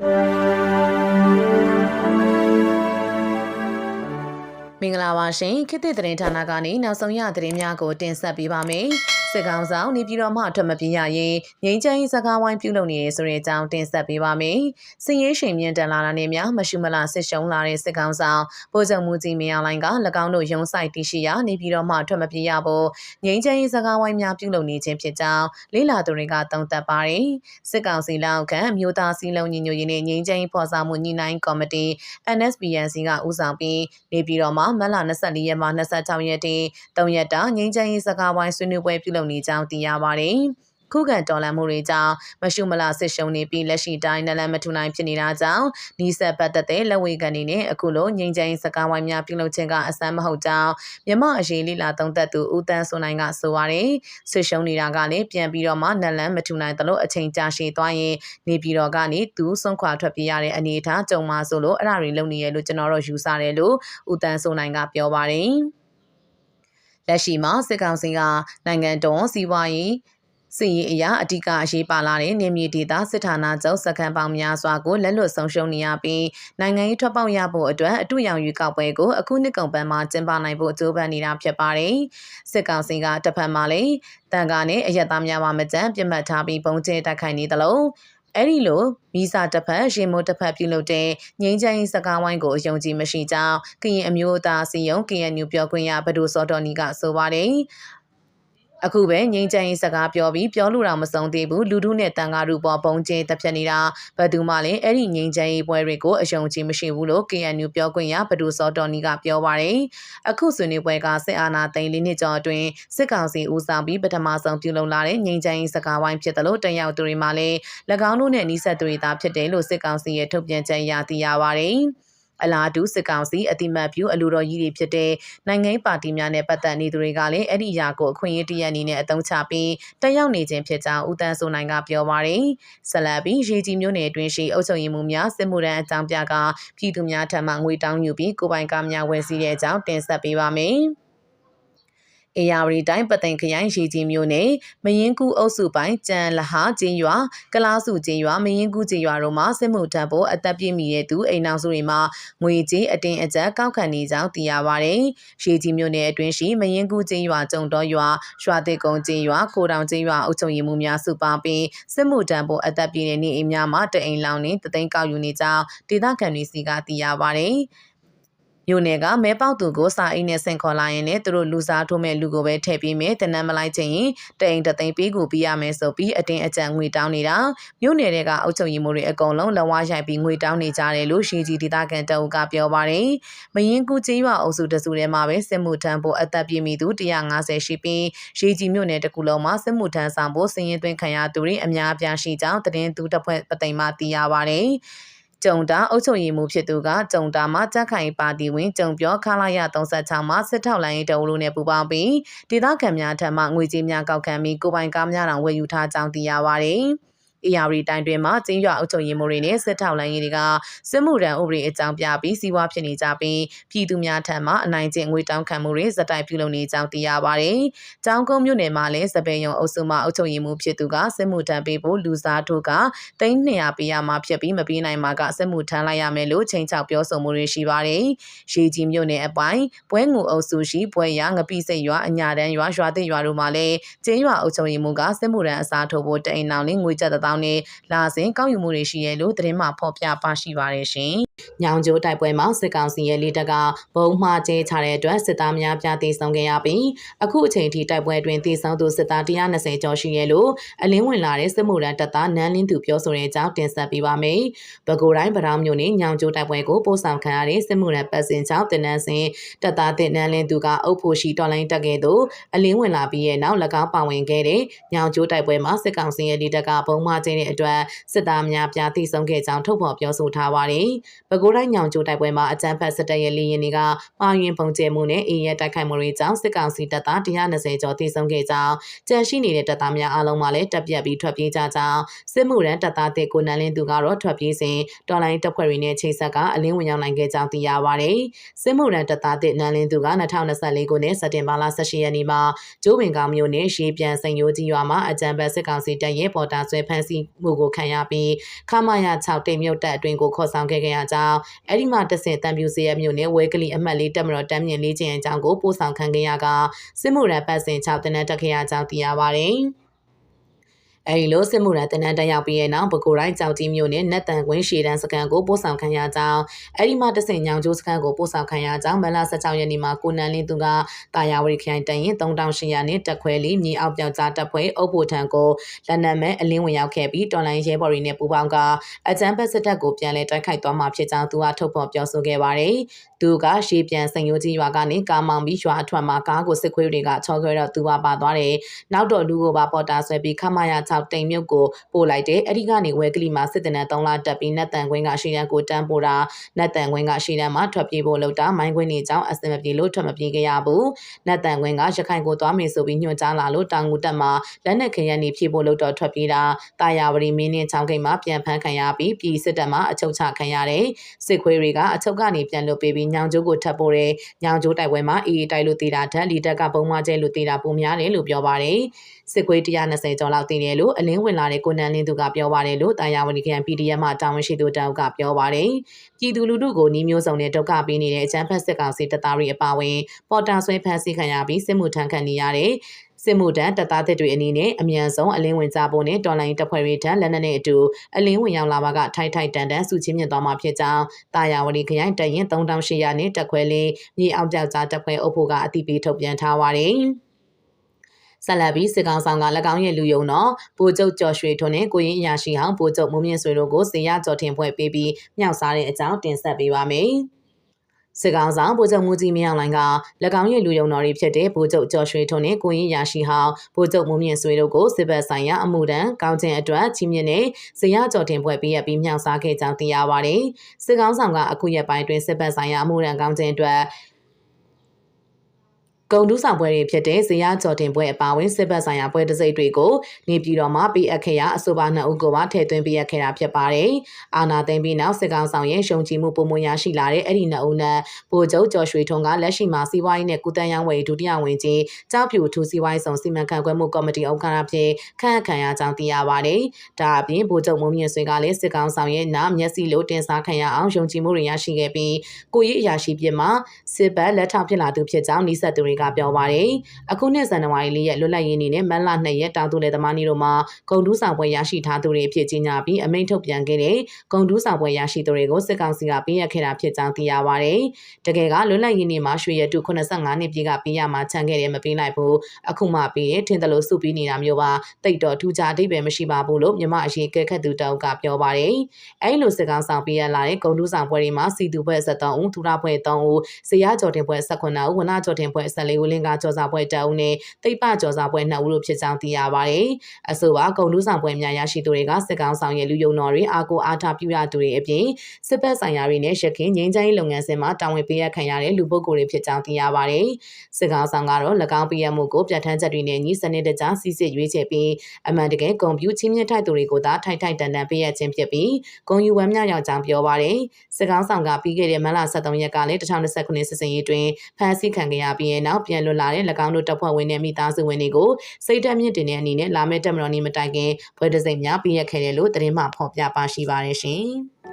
မင်္ဂလာပါရှင်ခေတ်သစ်သတင်းဌာနကနေနောက်ဆုံးရသတင်းများကိုတင်ဆက်ပေးပါမယ် စစ်ကောင်ဆောင်နေပြည်တော်မှထွက်မပြေးရရင်ငိမ့်ချမ်းစကားဝိုင်းပြုလုပ်နေရဆိုတဲ့အကြောင်းတင်ဆက်ပေးပါမယ်စည်ရေးရှင်မြင့်တန်လာတာနဲ့များမရှုမလစစ်ရှုံးလာတဲ့စစ်ကောင်ဆောင်ဗိုလ်ချုပ်မူကြီးမင်းအောင်လိုင်က၎င်းတို့ရုံးဆိုင်တရှိရာနေပြည်တော်မှထွက်မပြေးရဖို့ငိမ့်ချမ်းစကားဝိုင်းများပြုလုပ်နေခြင်းဖြစ်ကြောင်းလေးလာသူတွေကသုံးသပ်ပါတယ်စစ်ကောင်စီလက်အောက်ခံမြို့သားစည်းလုံးညီညွတ်ရေးနဲ့ငိမ့်ချမ်းဖော်ဆောင်မှုညှိနှိုင်းကော်မတီ NSPNC ကဦးဆောင်ပြီးနေပြည်တော်မှာမတ်လ24ရက်မှ26ရက်ထိ3ရက်တာငိမ့်ချမ်းရေးစကားဝိုင်းဆွေးနွေးပွဲပြုလုပ်နေကြောင်းသိရပါတယ်။ခုခံတော်လှန်မှုတွေကြောင့်မရှုမလစစ်ရှုံနေပြီးလက်ရှိတိုင်းနလန်မထူနိုင်ဖြစ်နေတာကြောင့်နီးစပ်ပတ်သက်တဲ့လက်ဝေကန်နေနဲ့အခုလိုငိမ့်ချမ်းစကားဝိုင်းများပြုလုပ်ခြင်းကအစမ်းမဟုတ်ကြောင်းမြမအရေးလိလာသုံးသက်သူဦးတန်းစွန်နိုင်ကဆိုပါတယ်စစ်ရှုံနေတာကလည်းပြန်ပြီးတော့မှနလန်မထူနိုင်သလိုအချိန်ကြာရှည်သွားရင်နေပြည်တော်ကနေသူဆုံးခွာထွက်ပြေးရတဲ့အနေအထားကြုံမှာဆိုလို့အဲ့ဒါတွေလုပ်နေရလို့ကျွန်တော်တို့ယူဆတယ်လို့ဦးတန်းစွန်နိုင်ကပြောပါတယ် လက်ရှိမှာစစ်ကောင်စီကနိုင်ငံတော်စီးပွားရေးစီရေးအရာအဓိကအရေးပါလာတဲ့နေမြေဒေသစစ်ဌာနချုပ်စကန်ပေါင်းများစွာကိုလက်လွတ်ဆုံးရှုံးနေရပြီးနိုင်ငံရေးထွက်ပေါက်ရဖို့အတွက်အတူရောင်ရွေးကောက်ပွဲကိုအခုနှစ်ကုန်ပန်းမှာကျင်းပနိုင်ဖို့အကြိုးပမ်းနေတာဖြစ်ပါတယ်။စစ်ကောင်စီကတစ်ဖက်မှာလည်းတန်ကားနဲ့အရက်သားများပါမကြမ်းပြစ်မှတ်ထားပြီးပုံကျဲတိုက်ခိုက်နေသလို အဲ့ဒီလိုမီစာတစ်ဖက်ရေမိုးတစ်ဖက်ပြုလုပ်တဲ့ငိမ့်ချမ်းစကားဝိုင်းကိုအယုံကြည်မရှိကြောင်းကရင်အမျိုးသားစီယုံ KNU ပြောခွင့်ရဘဒိုစောတော်နီကဆိုပါတယ် အခုပဲငိမ့်ချမ်းရေးစကားပြောပြီးပြောလို့တော့မဆုံးသေးဘူးလူထုနဲ့တန်ဃာတို့ပေါ်ပုံကျင်းတက်ဖြတ်နေတာဘယ်သူမှလည်းအဲ့ဒီငိမ့်ချမ်းရေးပွဲတွေကိုအယုံကြည်မရှိဘူးလို့ KNU ပြောခွင့်ရဘဒူစောတော်နီကပြောပါတယ်အခုဆွေးနွေးပွဲကစစ်အာဏာသိမ်းလေးနှစ်ကျော်အတွင်းစစ်ကောင်စီဦးဆောင်ပြီးပထမဆုံးပြုလုပ်လာတဲ့ငိမ့်ချမ်းရေးစကားဝိုင်းဖြစ်တယ်လို့တက်ရောက်သူတွေမှလည်း၎င်းတို့နဲ့နှိဆက်သူတွေသာဖြစ်တယ်လို့စစ်ကောင်စီရဲ့ထုတ်ပြန်ချက်အရသိရပါတယ် အလားတူစစ်ကောင်စီအတိမတ်ပြုအလူတော်ကြီးတွေဖြစ်တဲ့နိုင်ငံရေးပါတီများနဲ့ပတ်သက်နေသူတွေကလည်းအဲ့ဒီအရာကိုအခွင့်အရေးတရအနေနဲ့အသုံးချပြီးတက်ရောက်နေခြင်းဖြစ်ကြောင်းဦးတန်းစိုးနိုင်ကပြောပါရယ်ဆက်လက်ပြီးရေကြီးမျိုးနယ်အတွင်းရှိအုပ်ချုပ်ရေးမှူးများစစ်မှုထမ်းအကြောင်းပြကပြည်သူများထံမှငွေတောင်းယူပြီးကိုပိုင်ကားများဝယ်စီးတဲ့အကြောင်းတင်ဆက်ပေးပါမယ်။ အေယာဝတီတိုင်းပသိမ်ခရိုင်ရေကြီးမြို့နယ်မရင်ကူအုပ်စုပိုင်းကြံလဟာကျင်းရွာကလားစုကျင်းရွာမရင်ကူကျင်းရွာတို့မှာစစ်မှုထမ်းဖို့အသက်ပြည့်မီတဲ့သူအိမ်နောက်စုတွေမှာငွေကြေးအတင်းအကျပ်ကောက်ခံနေကြောင်းသိရပါဗျ။ရေကြီးမြို့နယ်အတွင်းရှိမရင်ကူကျင်းရွာကျုံတော်ရွာရွာတိတ်ကုန်းကျင်းရွာကိုတောင်ကျင်းရွာအုပ်ချုပ်ရေးမှူးများစုပေါင်းပြီးစစ်မှုထမ်းဖို့အသက်ပြည့်တဲ့နေအိမ်များမှာတအိမ်လောင်နေတသိန်းကောက်ယူနေကြောင်းဒေသခံတွေစီကသိရပါဗျ။ မြို့နယ်ကမဲပေါက်သူကိုစာအိမ်နဲ့ဆင်ခေါ်လာရင်လည်းသူတို့လူစားထိုးမဲ့လူကိုပဲထည့်ပေးမယ်တနမ်းမလိုက်ချင်ရင်တအိမ်တသိန်းပေးကိုပေးရမယ်ဆိုပြီးအတင်းအကျပ်ငွေတောင်းနေတာမြို့နယ်တွေကအုပ်ချုပ်ရေးမှူးတွေအကုန်လုံးလက်ဝါးရိုက်ပြီးငွေတောင်းနေကြတယ်လို့ရှေးကြီးဒေသခံတအုပ်ကပြောပါတယ်မရင်ကူကျေးရွာအုပ်စုတစုထဲမှာပဲစစ်မှုထမ်းဖို့အသက်ပြည့်မီသူ150ရှိပြီးရှေးကြီးမြို့နယ်တစ်ခုလုံးမှာစစ်မှုထမ်းဆောင်ဖို့စည်ရင်သွင်းခံရသူတွေအများအပြားရှိကြောင်းသတင်းသူတစ်ဖွဲ့ပသိမ်မှသိရပါတယ် ကျုံတာအုပ်ချုပ်ရေးမှူးဖြစ်သူကကျုံတာမှာကြက်ခိုင်ပါတီဝင်ကျုံပြောခလာရ36မှာစစ်ထောက်လိုင်းတအုပ်လို့နဲ့ပူပေါင်းပြီးဒေသခံများထံမှငွေကြေးများကောက်ခံပြီးကိုပိုင်ကားများတောင်ဝယ်ယူထားကြောင်းသိရပါဗျ။။ AR တိုင်းတွင်မှကျင်းရွာအုပ်ချုပ်ရေးမှူးတွေနဲ့စစ်ထောက်လိုင်းတွေကစစ်မှုထမ်းဥပဒေအကြောင်းပြပြီးစီးပွားဖြစ်နေကြပြီးပြည်သူများထံမှအနိုင်ကျင့်ငွေတောင်းခံမှုတွေဇက်တိုက်ပြုလုပ်နေကြောင်းသိရပါတယ်။ကျောင်းကုန်းမြို့နယ်မှာလည်းစပယ်ယုံအုပ်စုမှအုပ်ချုပ်ရေးမှူးဖြစ်သူကစစ်မှုထမ်းပေးဖို့လူစားတို့ကတိန်း200ပေးရမှာဖြစ်ပြီးမပေးနိုင်မှာကစစ်မှုထမ်းလိုက်ရမယ်လို့ချိန်ချောက်ပြောဆိုမှုတွေရှိပါတယ်။ရေကြီးမြို့နယ်အပိုင်းပွဲငူအုပ်စုရှိပွဲရငပိစိတ်ရွာအညာတန်းရွာရွာသိရွာတို့မှာလည်းကျင်းရွာအုပ်ချုပ်ရေးမှူးကစစ်မှုထမ်းအစားထိုးဖို့တိန်နောင်လေးငွေကျပ်တောင်းနဲ့လာစဉ်ကောက်ယူမှုတွေရှိရလို့သတင်းမှဖော်ပြပါရှိပါတယ်ရှင်။ ညောင်ကျိုးတိုက်ပွဲမှာစစ်ကောင်စီရဲ့လေတပ်ကဘုံမှာကျဲချတဲ့အတွက်စစ်သားများပြတေဆုံးခဲ့ရပြီးအခုအချိန်ထိတိုက်ပွဲတွင်တေဆုံးသူစစ်သား120ကျော်ရှိရလို့အလင်းဝင်လာတဲ့စစ်မှုရန်တပ်သားနန်းလင်းသူပြောဆိုတဲ့အကြောင်းတင်ဆက်ပေးပါမယ်။ပဲခူးတိုင်းဗရောင်းမြို့နယ်ညောင်ကျိုးတိုက်ပွဲကိုပို့ဆောင်ခံရတဲ့စစ်မှုရန်ပတ်စင်ချောင်းတင်နန်းစင်တပ်သားတင်နန်းလင်းသူကအုပ်ဖို့ရှိတော်လိုင်းတက်ခဲ့သူအလင်းဝင်လာပြီးရဲ့နောက်၎င်းပါဝင်ခဲ့တဲ့ညောင်ကျိုးတိုက်ပွဲမှာစစ်ကောင်စီရဲ့လေတပ်ကဘုံမှာကျဲတဲ့အတွက်စစ်သားများပြားတိဆုံးခဲ့ကြောင်းထုတ်ဖော်ပြောဆိုထားပါတယ်။ပဲခူးတိုင်းညောင်ကျိုးတိုက်ပွဲမှာအကြမ်းဖက်စစ်တပ်ရဲ့လေရင်တွေကမှားယွင်းပုံကျဲမှုနဲ့အေးရဲတိုက်ခိုက်မှုတွေကြောင့်စစ်ကောင်စီတပ်သား120ကျော်သေဆုံးခဲ့ကြောင်းကြန့်ရှိနေတဲ့တပ်သားများအားလုံးမှာလည်းတပ်ပြတ်ပြီးထွက်ပြေးကြကြောင်းစစ်မှုရန်တပ်သားတဲ့ကိုနန်းလင်းသူကတော့ထွက်ပြေးစဉ်တော်လိုင်းတပ်ဖွဲ့တွေနဲ့ချိတ်ဆက်ကအလင်းဝင်ရောက်နိုင်ခဲ့ကြောင်းသိရပါတယ်။စစ်မှုရန်တပ်သားတဲ့နန်းလင်းသူက2024ခုနှစ်စက်တင်ဘာလ18ရက်နေ့မှာကျိုးပင်ကောင်မြို့နယ်ရှေးပြန်စံရိုးကြီးရွာမှာအကြမ်းဖက်စစ်ကောင်စီတပ်ရဲ့ပေါ်တာဆွဲဖမ်းဆီးမှုကိုခံရပြီးခမာယာ6တိမ်မြုပ်တပ်အတွင်ကိုခေါ်ဆောင်ခဲ့ကြရကြောင်းအဲ့ဒီမှာတဆင့်တံပြူစီရမြို့နယ်ဝဲကလီအမှတ်လေးတက်မတော်တမ်းမြင့်လေးချင်းအကြောင်းကိုပို့ဆောင်ခံခဲ့ရကစစ်မှုရန်ပတ်စဉ်6တနက်တက်ခဲ့ရကြောင်းသိရပါတယ်။ အဲဒီလိုစစ်မှုရန်တနန်းတက်ရောက်ပြီးတဲ့နောက်ပဲခူးတိုင်းကြောက်ကြီးမြို့နယ်နတ်တန်ကွင်းရှေတန်းစခန်းကိုပို့ဆောင်ခံရကြောင်းအဲဒီမှာတဆင်ညောင်ကျိုးစခန်းကိုပို့ဆောင်ခံရကြောင်းမလ16ရက်နေ့မှာကိုနန်းလင်းသူကတာယာဝတီခိုင်တန်ရင်3800နဲ့တက်ခွဲလီမြေအောက်ပြောက်ကြားတပ်ဖွဲ့အုပ်ဖို့ထံကိုလက်နက်မဲ့အလင်းဝင်ရောက်ခဲ့ပြီးတော်လိုင်းရဲဘော်တွေနဲ့ပူးပေါင်းကအကြမ်းဖက်စစ်တပ်ကိုပြန်လည်တိုက်ခိုက်သွားမှာဖြစ်ကြောင်းသူကထုတ်ဖော်ပြောဆိုခဲ့ပါတယ်။သူကရှေးပြန်စံရိုးကြီးရွာကနေကားမောင်ပြီးရွာအထွက်မှာကားကိုစစ်ခွေးတွေကချော်ခွဲတော့သူကပါသွားတယ်။နောက်တော့လူကိုပါပေါ်တာဆွဲပြီးခမရ6တိမ်မြုပ်ကိုပို့လိုက်တယ်အဲ့ဒီကနေဝဲကလီမှာစစ်တပ်နဲ့3လတက်ပြီးနတ်တန်ကွင်းကရှီရန်ကိုတန်းပို့တာနတ်တန်ကွင်းကရှီရန်မှာထွက်ပြေးဖို့လုပ်တာမိုင်းကွင်းနေကြောင်းအစင်မပြေလို့ထွက်မပြေးခဲ့ရဘူးနတ်တန်ကွင်းကရခိုင်ကိုသွားမယ်ဆိုပြီးညွှန်ကြားလာလို့တောင်ငူတက်မှာလက်နက်ခရမ်းနေဖြည့်ဖို့လုပ်တော့ထွက်ပြေးတာတာယာဝတီမင်းနဲ့ချောင်းကိန်းမှာပြန်ဖမ်းခံရပြီးပြည်စစ်တပ်မှာအချုပ်ချခံရတယ်စစ်ခွေးတွေကအချုပ်ကနေပြန်လွတ်ပေးပြီးညောင်ကျိုးကိုထပ်ပို့တယ်ညောင်ကျိုးတိုက်ပွဲမှာအေးတိုက်လို့တေးတာဓာတ်လီတက်ကပုံမှန်ကျဲလို့တေးတာပုံများတယ်လို့ပြောပါတယ်စစ်ခွေး120ကျော်လောက်တည်တယ်လို့အလင်းဝင်လာတဲ့ကိုနန်းလင်းသူကပြောပါတယ်လို့တာယာဝတီခရိုင် PDF မှတာဝန်ရှိသူတောက်ကပြောပါတယ်။ပြည်သူလူထုကိုနှီးမျိုးစုံနဲ့ဒုက္ခပေးနေတဲ့အကြမ်းဖက်စစ်ကောင်စီတပ်သားတွေအပါအဝင်ပေါ်တာဆွဲဖမ်းဆီးခံရပြီးစစ်မှုထမ်းခံနေရတဲ့စစ်မှုတန်းတပ်သားတွေအနေနဲ့အမြန်ဆုံးအလင်းဝင်ကြဖို့နဲ့တော်လိုင်းတပ်ဖွဲ့တွေထံလက်နက်နဲ့အတူအလင်းဝင်ရောက်လာပါကထိုက်ထိုက်တန်တန်စုချင်းမြင့်သွားမှာဖြစ်ကြောင်းတာယာဝတီခရိုင်တရင်3800နဲ့တက်ခွဲလေးမြေအောင်ပြောက်ကြားတပ်ဖွဲ့အုပ်ဖို့ကအတိပေးထုတ်ပြန်ထားပါတယ်။ ဆက်လက်ပြီးစစ်ကောင်ဆောင်က၎င်းရဲ့လူယုံတော်ဗိုလ်ချုပ်ကျော်ရွှေထွန်းနဲ့ကိုရင်အရာရှိဟောင်းဗိုလ်ချုပ်မုံမြင့်ဆွေတို့ကိုစေရကြော်ထင်ဖွဲ့ပေးပြီးမြောက်စားတဲ့အကြောင်းတင်ဆက်ပေးပါမယ်။စစ်ကောင်ဆောင်ဗိုလ်ချုပ်မူကြီးမြောင်လိုင်းက၎င်းရဲ့လူယုံတော်တွေဖြစ်တဲ့ဗိုလ်ချုပ်ကျော်ရွှေထွန်းနဲ့ကိုရင်ရာရှိဟောင်းဗိုလ်ချုပ်မုံမြင့်ဆွေတို့ကိုစစ်ဘက်ဆိုင်ရာအမှုတန်းကောင်းခြင်းအတွက်ချီးမြှင့်တဲ့ဇရကြော်တင်ပွဲပေးရပြီးမြောက်စားခဲ့ကြောင်းသိရပါတယ်။စစ်ကောင်ဆောင်ကအခုရက်ပိုင်းတွင်စစ်ဘက်ဆိုင်ရာအမှုတန်းကောင်းခြင်းအတွက် ဂုံတူးဆောင်ပွဲတွေဖြစ်တဲ့ဇေယျကျော်တင်ပွဲအပါအဝင်စစ်ဘက်ဆိုင်ရာပွဲတစိမ့်တွေကိုနေပြည်တော်မှာပေးအပ်ခဲ့ရအဆိုပါနှစ်ဦးကိုပါထည့်သွင်းပေးအပ်ခဲ့တာဖြစ်ပါတယ်။အာနာသိမ့်ပြီးနောက်စစ်ကောင်ဆောင်ရဲ့ရှုံချီမှုပုံမရရှိလာတဲ့အဲ့ဒီနှစ်ဦးနဲ့ဗိုလ်ချုပ်ကျော်ရွှေထွန်းကလက်ရှိမှာစီးပွားရေးနဲ့ကုသရေးဝယ်ဒုတိယဝန်ကြီးကြောက်ဖြူထူစီးပွားရေးဆောင်စီမံခန့်ခွဲမှုကော်မတီဥက္ကဋ္ဌဖြစ်ခန့်ခံရကြောင်းသိရပါတယ်။ဒါအပြင်ဗိုလ်ချုပ်မုံမြင့်ဆွေကလည်းစစ်ကောင်ဆောင်ရဲ့နာမျက်စိလိုတင်စားခံရအောင်ယုံကြည်မှုတွေရရှိခဲ့ပြီးကိုရေးအရာရှိဖြစ်မှာစစ်ဘက်လက်ထောက်ဖြစ်လာသူဖြစ်ကြောင်းနှိဆက်သူတွေကပြောပါတယ်။အခုနှစ်ဇန်နဝါရီလရဲ့လွတ်လပ်ရေးနေ့နဲ့မတ်လ2ရက်တောင်သူလယ်သမားနေ့တို့မှာဂုံတူးဆောင်ပွဲရရှိထားသူတွေအဖြစ်ကြီးညာပြီးအမိန့်ထုတ်ပြန်ခဲ့တဲ့ဂုံတူးဆောင်ပွဲရရှိသူတွေကိုစစ်ကောင်စီကပေးရခဲ့တာဖြစ်ကြောင်းသိရပါတယ်။တကယ်ကလွတ်လပ်ရေးနေ့မှာရွှေရတု85နှစ်ပြည့်ကပေးရမှာခြံခဲ့တယ်မပေးလိုက်ဘူး။အခုမှပေးရင်ထင်တယ်လို့စုပြီးနေတာမျိုးပါ။တိတ်တော့ထူးခြားအဓိပ္ပာယ်မရှိပါဘူးလို့မြမအရေးကဲခတ်သူတောက်ကပြောပါတယ်။အဲဒီလိုစစ်ကောင်ဆောင်ပေးရလာတဲ့ဂုံတူးဆောင်ပွဲတွေမှာစီတူဘွဲ့73ဦး၊ထူရာဘွဲ့3ဦး၊ဇေယျကျော်တင်ဘွဲ့18ဦး၊ဝနကျော်တင်ဘွဲ့14ဦးလင်္ကာကျော်စာဘွဲ့2ဦးနဲ့တိတ်ပကျော်စာဘွဲ့2ဦးတို့ဖြစ်ကြောင်းသိရပါတယ်။အဆိုပါဂုံတူးဆောင်ပွဲများရရှိသူတွေကစစ်ကောင်ဆောင်ရဲ့လူယုံတော်တွေအာကိုအားထားပြုရသူတွေအပြင်စစ်ဘက်ဆိုင်ရာတွေနဲ့ရခင်ငင်းချိုင်းလုပ်ငန်းစဉ်မှာတာဝန်ပေးရခံရတဲ့လူပုဂ္ဂိုလ်တွေဖြစ်ကြောင်းသိရပါတယ်။စစ်ကောင်ဆောင်ကတော့၎င်းပေးရမှုကိုပြဋ္ဌာန်းချက်တွေနဲ့ညီစနစ်တကျစီစစ်ရွေးချယ်ပြီးအမှန်တကယ်ကွန်ပျူချင်းမြင့်ထိုက်သူတွေကိုသာထိုက်ထိုက်တန်တန်ပေးရခြင်းဖြစ်ပြီးဂုံယူဝမ်းမြောက်ရောက်ကြောင်းပြောပါတယ်။စစ်ကောင်ဆောင်ကပြီးခဲ့တဲ့မလ23ရက်ကလည်း2029ခုနှစ်စစ်စင်ရေးတွင်ဖမ်းဆီးခံခဲ့ရပြီးနောက်ပြန်လွတ်လာတဲ့၎င်းတို့တပ်ဖွဲ့ဝင်နဲ့မိသားစုဝင်တွေကိုစိတ်ဓာတ်မြင့်တင်တဲ့အနေနဲ့လာမယ့်တက်မတော်နေ့မတိုင်ခင်ဘွဲတစိမ့်များပြည့်ရခဲ့တယ်လို့သတင်းမှဖော်ပြပါရှိပါတယ်ရှင်။